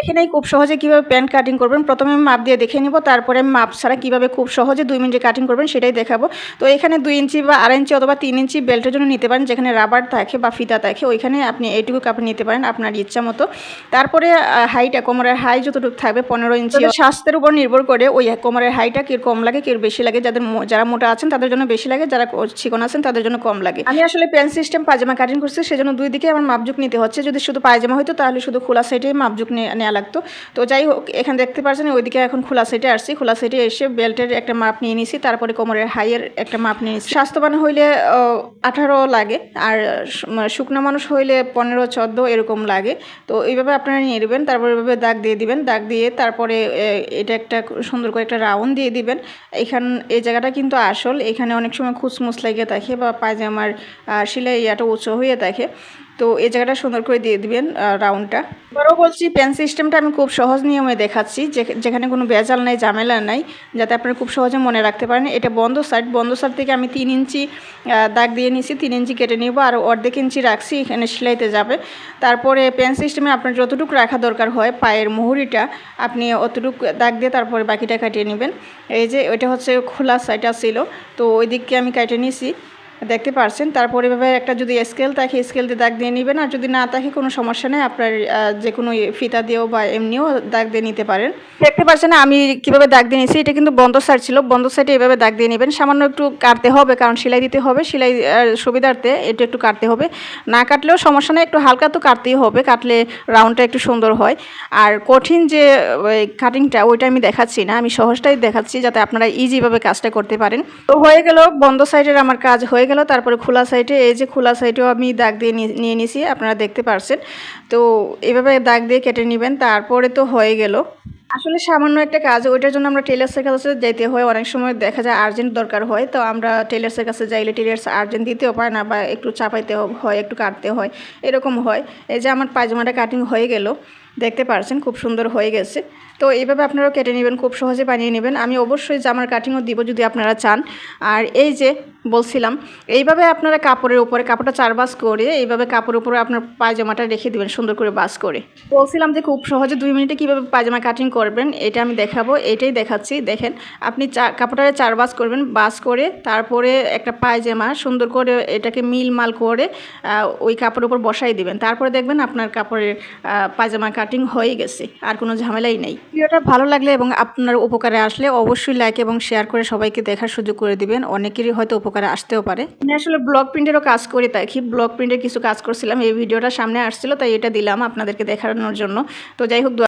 দেখে নেই খুব সহজে কীভাবে প্যান্ট কাটিং করবেন। প্রথমে আমি মাপ দিয়ে দেখে নিব তারপরে মাপ ছাড়া কীভাবে খুব সহজে দুই মিনিটে কাটিং করবেন সেটাই দেখাবো। তো এখানে দুই ইঞ্চি বা আড়াই ইঞ্চি অথবা তিন ইঞ্চি বেল্টের জন্য নিতে পারেন যেখানে রাবার থাকে বা ফিতা থাকে ওইখানে আপনি এইটুকু কাপড় নিতে পারেন আপনার ইচ্ছা মতো। তারপরে হাইটা কোমরের হাই যতটুকু থাকবে পনেরো ইঞ্চি স্বাস্থ্যের উপর নির্ভর করে ওই কোমরের হাইটা কি কম লাগে কি বেশি লাগে যাদের যারা মোটা আছেন তাদের জন্য বেশি লাগে যারা চিকন আছেন তাদের জন্য কম লাগে। আমি আসলে প্যান সিস্টেম পায়জামা কাটিং করছি সেজন্য দুই দিকে আমার মাপজুক নিতে হচ্ছে। যদি শুধু পায়জামা হতো তাহলে শুধু খোলা সাইডে মাপজুক নে- নেওয়া লাগতো। তো যাই হোক, এখানে দেখতে পাচ্ছেন ওইদিকে এখন খোলা সাইডে আসছি। খোলা সাইডে এসে বেল্টের একটা মাপ নিয়ে নিছি, তারপরে কোমরের হাইয়ের একটা মাপ নিয়ে নিছি। স্বাস্থ্যবান হইলে আঠারো লাগে, আর মানে শুকনো মানুষ হইলে পনেরো, চোদ্দ এরকম লাগে। তো এইভাবে আপনারা নিয়ে নেবেন, তারপরে এভাবে দাগ দিয়ে দিবেন। দাগ দিয়ে তারপরে এটা একটা সুন্দর করে একটা রাউন্ড দিয়ে দিবেন। এখান, এই জায়গাটা কিন্তু আসল। এখানে অনেক সময় খুচমুচ লেগে থাকে বা পায়জামার সেলাই ইয়াটা উঁচু হয়ে থাকে। তো এই জায়গাটা সুন্দর করে দিয়ে দিবেন রাউন্ডটা এবারও বলছি পেন সিস্টেমটা আমি খুব সহজ নিয়মে দেখাচ্ছি যেখানে কোনো ভেজাল নাই, ঝামেলা নাই, যাতে আপনারা খুব সহজে মনে রাখতে পারেন। এটা বন্ধ সাইড বন্ধ সাইড থেকে আমি তিন ইঞ্চি দাগ দিয়ে নিয়েছি তিন ইঞ্চি কেটে নিব, আর অর্ধেক ইঞ্চি রাখছি, এখানে সেলাইতে যাবে। তারপরে পেন সিস্টেমে আপনার যতটুকু রাখা দরকার হয়, পায়ের মুহুরিটা, আপনি অতটুকু দাগ দিয়ে তারপরে বাকিটা কাটিয়ে নেবেন। এই যে ওইটা হচ্ছে খোলা সাইডটা ছিল, তো ওই দিককে আমি কেটে নিয়েছি দেখতে পারছেন। তারপরে এভাবে একটা যদি স্কেল থাকে স্কেল দিয়ে দাগ দিয়ে নেবেন। আর যদি না থাকে, কোনো সমস্যা নেই। আপনার যে কোনো ফিতা দিয়েও বা এমনিও দাগ দিয়ে নিতে পারেন। দেখতে পারছেন, আমি কীভাবে দাগ দিয়ে নিয়েছি, এটা কিন্তু বন্ধ সাইড ছিল। বন্ধ সাইডে এভাবে দাগ দিয়ে নেবেন। সামান্য একটু কাটতে হবে, কারণ সেলাই দিতে হবে। সেলাই সুবিধার্থে এটা একটু কাটতে হবে। না কাটলেও সমস্যা নেই, একটু হালকা তো কাটতেই হবে। কাটলে রাউন্ডটা একটু সুন্দর হয়। আর কঠিন যে কাটিংটা ওইটা আমি দেখাচ্ছি না। আমি সহজটাই দেখাচ্ছি, যাতে আপনারা ইজিভাবে কাজটা করতে পারেন। তো হয়ে গেল, বন্ধ সাইডের আমার কাজ হয়ে গেল, তারপরে খোলা সাইডে এই যে খোলা সাইডেও আমি দাগ দিয়ে নিয়ে- নিয়ে নিয়েছি আপনারা দেখতে পারছেন। তো এভাবে দাগ দিয়ে কেটে নেবেন, তারপরে তো হয়ে গেল। আসলে সামান্য একটা কাজ, ওইটার জন্য আমরা টেলার্সের কাছে যেতে হয়, অনেক সময় দেখা যায় আর্জেন্ট দরকার হয়, তো আমরা টেলার্সের কাছে যাইলে টেলার্স আর্জেন্ট দিতেও পারে না বা একটু চাপাইতে হয়, একটু কাটতে হয়, এরকম হয়। এই যে আমার পায়জামাটা কাটিং হয়ে গেল, দেখতে পারছেন, খুব সুন্দর হয়ে গেছে। তো এইভাবে আপনারাও কেটে নেবেন, খুব সহজে বানিয়ে নেবেন। আমি অবশ্যই জামার কাটিংও দিব যদি আপনারা চান। আর এই যে বলছিলাম, এইভাবে আপনারা কাপড়ের উপরে, কাপড়টা চার বাস করে এইভাবে কাপড়ের উপরে আপনার পায়জামাটা রেখে দেবেন, সুন্দর করে বাস করে। বলছিলাম যে খুব সহজে দুই মিনিটে কীভাবে পায়জামা কাটিং করবেন, এটা আমি দেখাবো, এটাই দেখাচ্ছি। দেখেন, আপনি চা কাপড়টারে চার বাস করবেন বাস করে তারপরে একটা পায়জামা সুন্দর করে এটাকে মিল মাল করে ওই কাপড়ের উপর বসাই দিবেন। তারপরে দেখবেন আপনার কাপড়ের পায়জামা কাটিং হয়ে গেছে, আর কোনো ঝামেলাই নেই। ভিডিওটা ভালো লাগলে এবং আপনার উপকারে আসলে অবশ্যই লাইক এবং শেয়ার করে সবাইকে দেখার সুযোগ করে দিবেন। অনেকেরই হয়তো উপকারে আসতেও পারে। আমি আসলে ব্লক প্রিন্টেরও কাজ করি থাকি ব্লক প্রিন্টের কিছু কাজ করছিলাম, এই ভিডিওটা সামনে আসছিল, তাই এটা দিলাম আপনাদেরকে দেখানোর জন্য। তো যাই হোক